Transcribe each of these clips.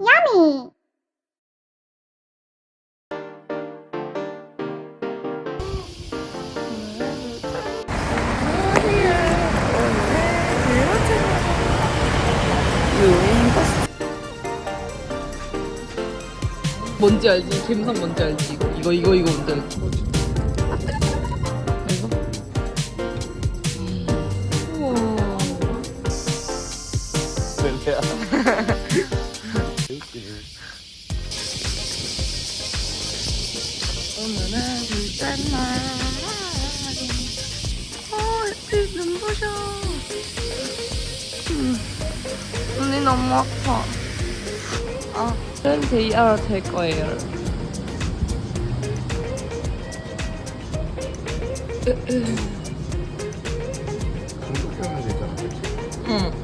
Yummy! 뭔지 알지? 갬성 뭔지 알지? 이거 이거 이거 뭔지 알지? 오늘은 둘째 날 어, 햇빛 눈부셔 음, 눈이 너무 아파 아, 저는 JR 될 거예요. 공격하면 되잖아. 그치? 응.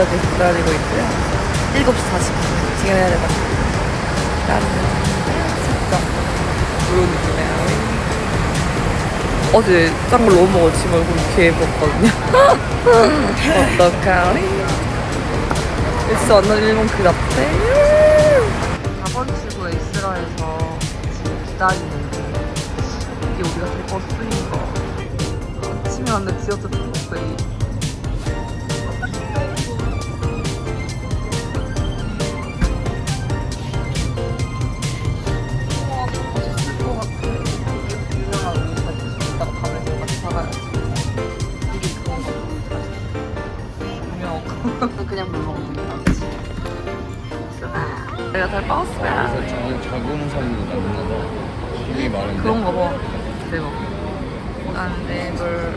하카타역에 기다리고 있고요. 7시 40분 지금 해야 돼가지고. 나는 진짜 그런 느낌이에요. 어제 짠 걸 너무 지금 얼굴 이렇게 예뻤거든요. 어떡하니? 진짜 완전 일본 그 같아. 4번 출구에 해서 지금 기다리는데 이게 우리가 될 버스인가? 아침에 왔는데 디어트 특별 그냥 물 먹는 게 낫지. 내가 잘 빠졌어요. 그래서 저는 자궁선이 남나서 되게 많은데. 그런 거 봐. 대박. 안돼 물.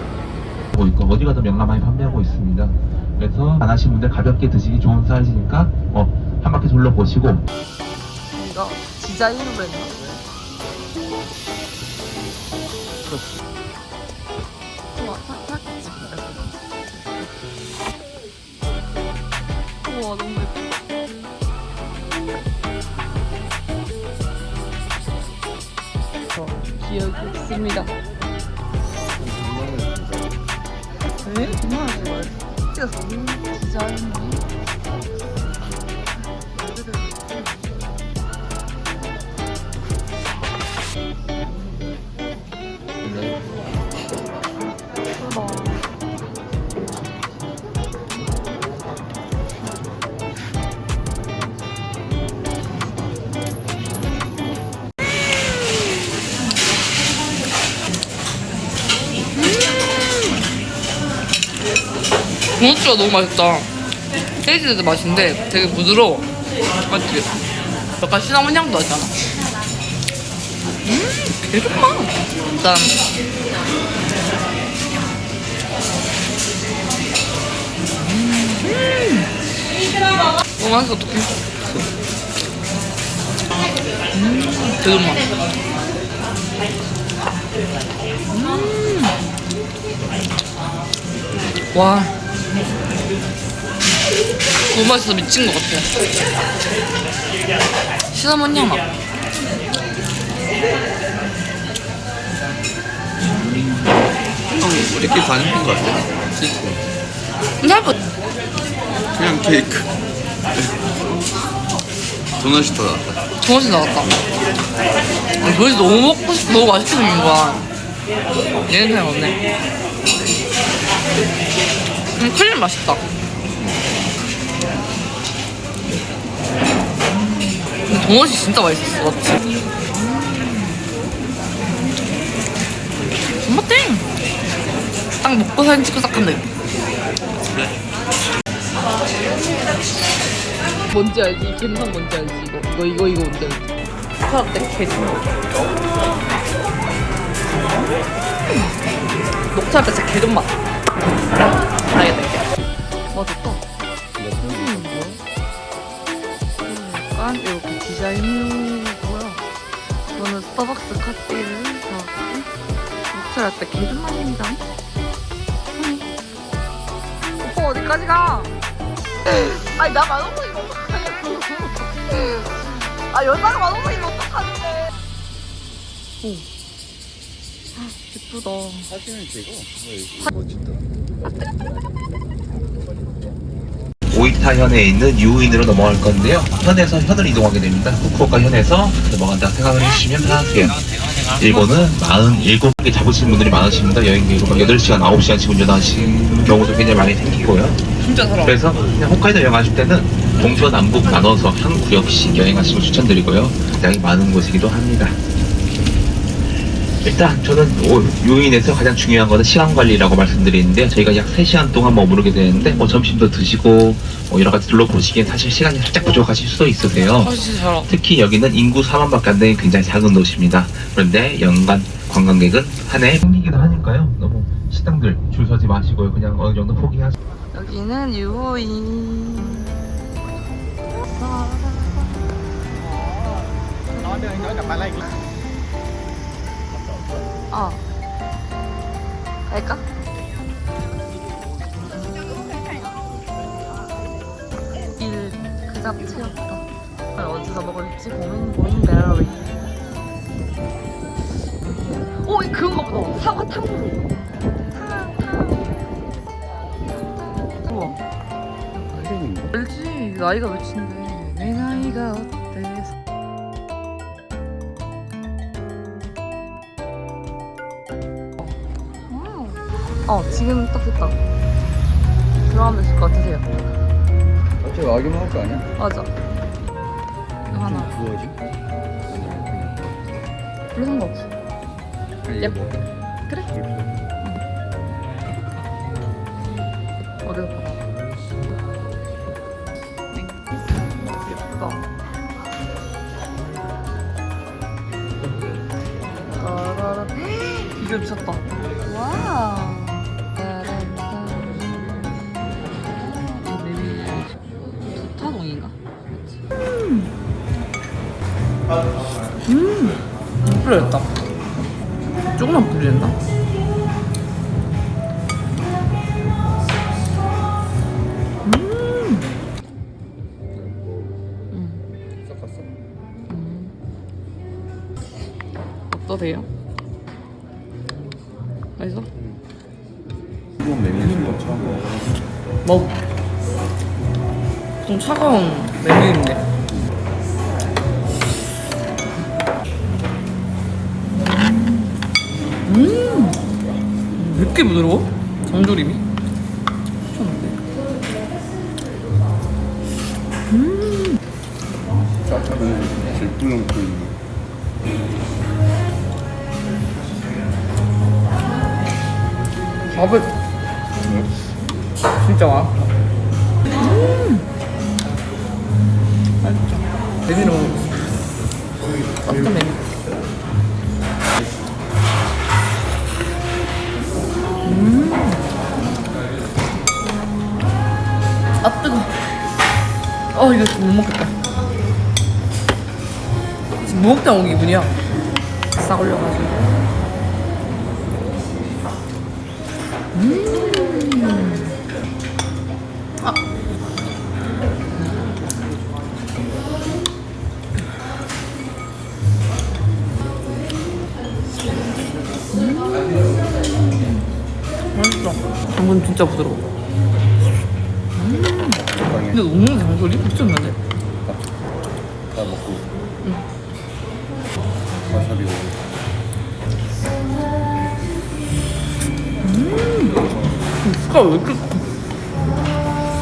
하고 있고 어디 가도 명란 많이 판매하고 있습니다. 그래서 안 하신 분들 가볍게 드시기 좋은 사이즈니까 어, 한 바퀴 둘러보시고 이거 디자인으로 했나? 와, 너무 예뻐. 저 기억이 있습니다. 네? 정말. 진짜 너무 디자인이. 도넛가 너무 맛있다. 세이지드 맛인데 되게 부드러워. 맞지? 약간 시나몬 향도 나잖아. 음, 되게 좋다. 일단 너무 맛있어, 어떡해. 음, 되게 맛. 음. 와. 너무 맛있어, 미친 것 같아. 시나몬 향 나. 형 우리끼리 반응인 것 같아. 근데 할거 그냥 케이크. 도넛이 더 낫다. 정신 나갔다. 아니, 도대체 너무 먹고 싶어. 너무 맛있게 생긴 거야. 얘는 그냥 없네. 음, 크림 맛있다. 도넛이 진짜 맛있었어, 맞지? 존맛땡! 딱 먹고 사진 찍고 딱 한다, 뭔지 알지? 갬성 뭔지 알지? 이거 이거 이거 이거 뭔지 알지? 사람 때 개진 녹차 때 진짜 개좀 맛. 때 개준만입니다 오빠 어디까지 가? 아니 나 만원짜리 어떡하냐고 아 여자가 만원짜리 어떡하는데? 오. 예쁘다. 사진은 되고 멋진다. 오이타 현에 있는 유인으로 넘어갈 건데요. 현에서 현을 이동하게 됩니다. 후쿠오카 현에서 넘어간다 생각을 해주시면 하세요. 일본은 47개 잡으시는 분들이 많으십니다. 여행 계획으로 8시간, 9시간씩 운전하시는 경우도 굉장히 많이 생기고요. 그래서 그냥 호카이도 여행 하실 때는 동서 남북 나눠서 한 구역씩 여행하시는 걸 추천드리고요. 굉장히 많은 곳이기도 합니다. 일단 저는 오- 요인에서 가장 중요한 거는 시간 관리라고 말씀드리는데 저희가 약 3시간 동안 머무르게 되는데 뭐 점심도 드시고 뭐 여러 가지 둘러보시기엔 사실 시간이 살짝 부족하실 수도 있으세요. 특히 여기는 인구 4만밖에 안 되는 굉장히 작은 도시입니다. 그런데 연간 관광객은 한 해 생기기도 하니까요. 너무 식당들 줄 서지 마시고요. 그냥 어느 정도 포기하시고 여기는 유인 어 갈까? 그 잡채였다. 어디서 먹을지 고민 고민 베리. 오이 그런 거 보다. 사과 탕후루 우와. 알지 나이가 몇인데 내 나이가 어때 어 지금 딱 됐다. 들어가면 될 것 같으세요 어차피 와기만 할 거 아니야? 맞아 이거 하나 구워지? 별로 상관없어 아니 예. 이거 뭐 그래 어디가 봐. 이거 미쳤다 와우 음, 못 뿌렸다. 조금만 뿌리는다. 음. 섞었어? 어떠세요? 맛있어? 이건 메밀인 거 처음 먹어. 먹. 좀 차가운 메뉴인데. 이렇게 부드러워? 정조림이? 미쳤는데? 질불렁 끓이는 거. 밥을 진짜 많아. 음. 맛있죠. 메뉴로. 어떤 메뉴? 아 뜨거. 어 이거 못 먹겠다. 지금 무먹다 온 기분이야. 싹 올려가지고. 아. 맛있어. 당근 진짜 부드러워. 근데 너무 장소리 미쳤는데? 다 먹고. 와사비 오고. 숟가락 왜 이렇게 커?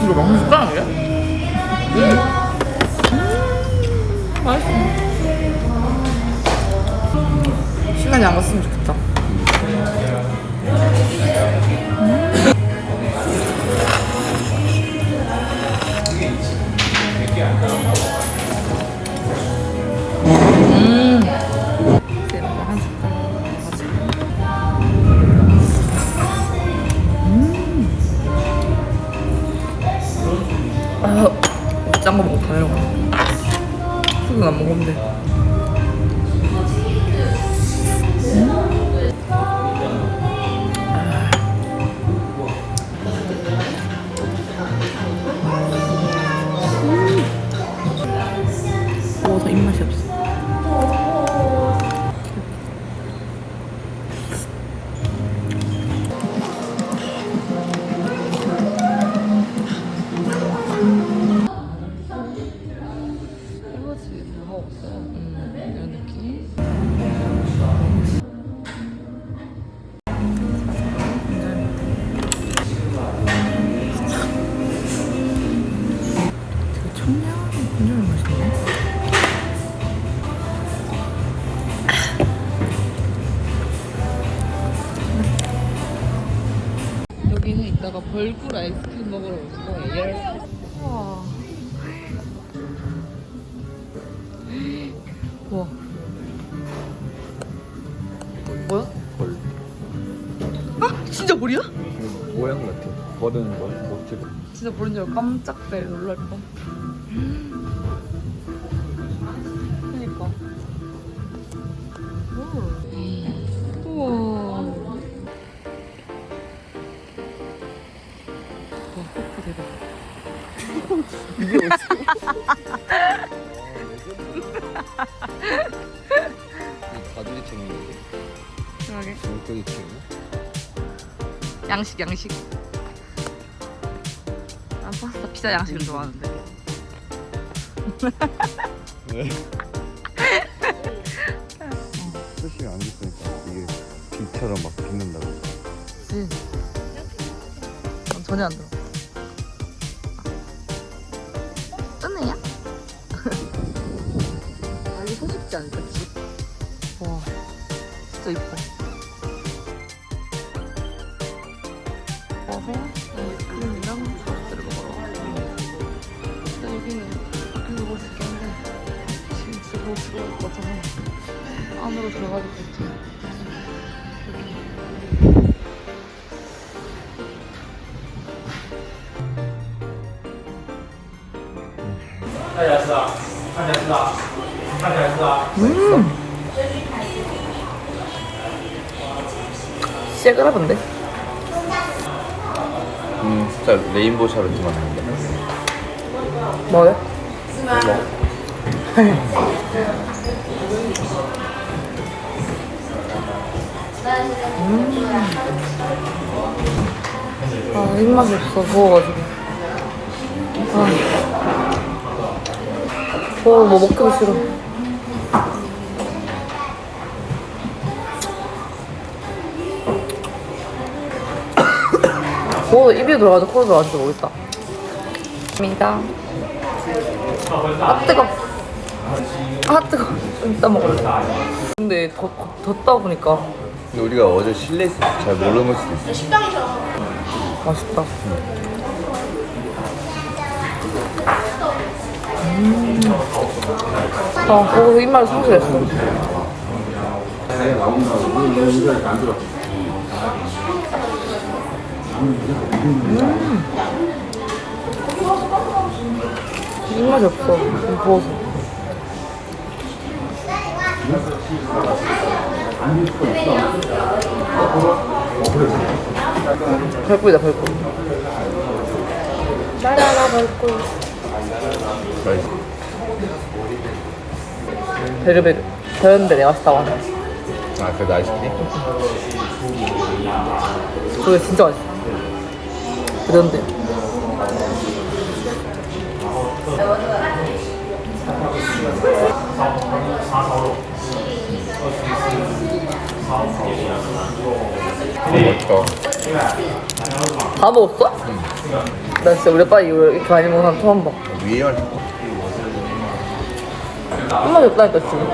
이거 막는 숟가락이야? 음, 맛있어. 시간이 안 갔으면 좋겠다. 이따가 벌꿀 아이스크림 먹으러 올 거예요. 우와. 우와. 뭐야? 벌. 아 진짜 벌이야? 모양 같아. 벌은 뭐 못지고. 진짜 벌인 줄 깜짝 배 놀랄 뻔. 대박. 가두리 챙겼는데. 그러게. 물고기 챙겨. 양식, 양식. 난 파스타, 피자 양식을 좋아하는데. 왜? 표시 안 있으니까 이게 빛처럼 막 빛난다고. 그치? 난 전혀 안 들어. 이게 손쉽지 않을까, 지 와, 진짜 이뻐. 와서 아이스크림이랑 소스를 먹으러. 근데 여기는 밖에서 볼수 있겠는데. 지금 진짜 너무 들어갈 것 같아서 안으로 들어가야 될것 음. 시그러본데? 음, 진짜 레인보우 샤베트 맛난다. 뭐요? 아 입맛이 없어 더워가지고 아 더워 뭐 먹기도 싫어 더워 입에 들어가서 코로 들어가서 모르겠다 입니다 아 뜨거 아 뜨거 좀 이따 먹을래 근데 더, 덥다 보니까 근데 우리가 어제 실내 있어서 잘 모르는 수도 있어. 맛있다. 음. 아, 거기서 입맛이 상실했어. 음. 입맛이 없어. 부어서. 별꿀이다, 별꿀. 나라라 별꿀. 맛있어. 베르베르. 배웠는데 내가 맛있다고 하네. 아, 그래도 아이스크림? 그게 진짜 맛있어. 그런데. 다 먹었어? 나 진짜 우리 아빠 이후로 이렇게 많이 먹는 사람 처음 봐. 위에 맛있어. 입맛이 없다니까, 지금.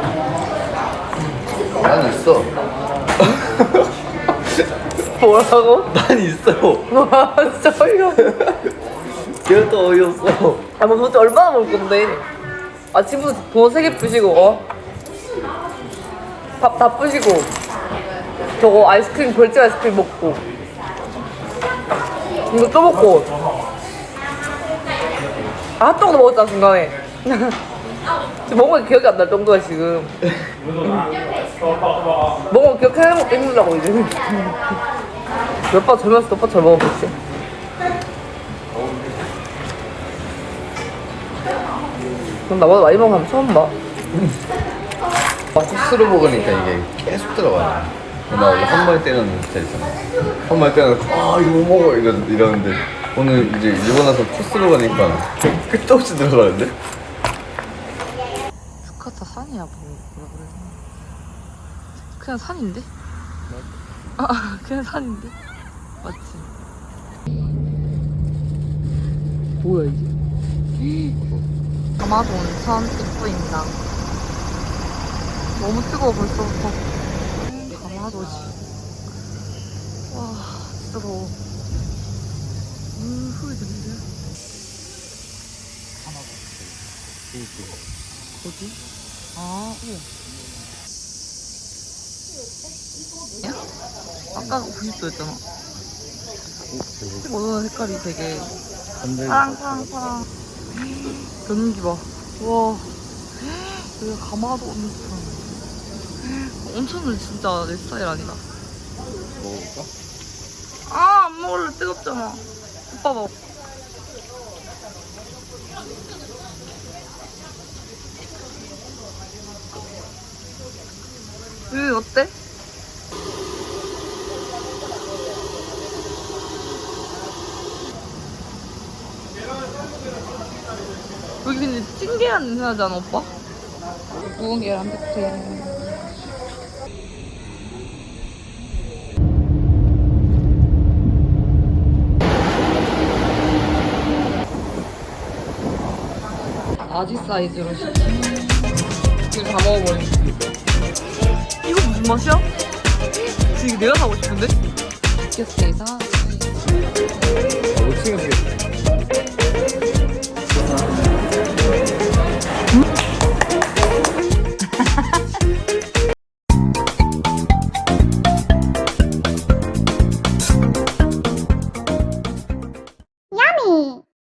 난 있어. 뭐라고? 난 있어. 와, 진짜 어이가 없어. 걔도 어이없어. 아, 뭐 도대체 얼마나 먹을 건데? 아침부터 돈세개 부시고, 어? 밥 다 부시고, 저거 아이스크림, 벌집 아이스크림 먹고, 이거 또 먹고, 아, 핫도그도 먹었잖아, 중간에. 지금 먹은 게 기억이 안 날 정도야, 지금. 먹은 거 기억해내는 것도 힘들다고, 이제. 몇번 젊었을 때 오빠 잘 먹어보지. 그럼 나보다 많이 먹은 사람 처음 봐. 코스로 먹으니까 이게 계속 들어가요. 나 원래 한 번에 때려는 스타일이잖아. 한 번에 때려놓고 아 이거 못 먹어 이러, 이러는데 오늘 이제 일본 와서 코스로 가니까 끝도 없이 들어가는데? 푸카타 산이야 뭐 뭐라 그래 그냥 산인데? 아 그냥 산인데? 맞지? 뭐야 이게? 가마도 온천 입구입니다 너무 뜨거워 벌써부터 가마도지 와 더워 음 어디? 아, 우와. 야? 아까 90도였잖아. 오늘 색깔이 되게 파랑, 파랑, 파랑. 연기 봐. 우와. 여기 가마도 온천. 온천은 진짜 내 스타일 아니다. 먹어볼까? 아, 안 먹을래. 뜨겁잖아. 오빠 먹어. 으, 어때? 근데 찐계란 냄새 나지 않아, 오빠? 구운 계란 백태. 아지 사이즈로 이거 다 먹어버린 이거 무슨 맛이야? 지금 내가 사고 싶은데? 스케스에서